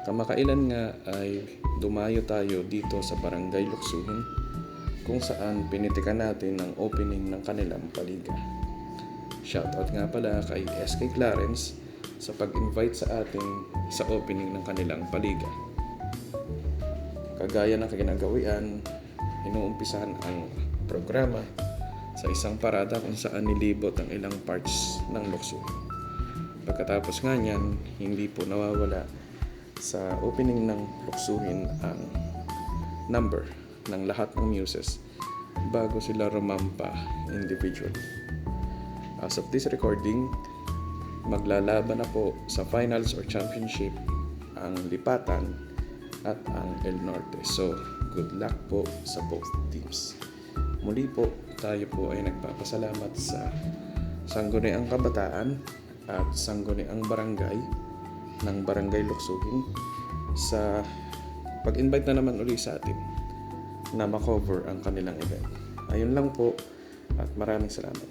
Kamakailan nga ay dumayo tayo dito sa Barangay Luksuhin kung saan pinitikan natin ang opening ng kanilang paliga. Shoutout nga pala kay SK Clarence sa pag-invite sa atin sa opening ng kanilang paliga. Kagaya ng kinagawian, inuumpisahan ang programa sa isang parada kung saan nilibot ang ilang parts ng luksuhin. Pagkatapos nga niyan, hindi po nawawala sa opening ng luksuhin ang number ng lahat ng muses bago sila rumampa individually. As of this recording, maglalaban na po sa finals or championship ang Lipatan at ang El Norte. So, good luck po sa both teams. Muli po, tayo po ay nagpapasalamat sa Sangguniang Kabataan at Sangguniang Barangay ng Barangay Luksuhin sa pag-invite na naman uli sa atin na makover ang kanilang event. Ayun lang po at maraming salamat.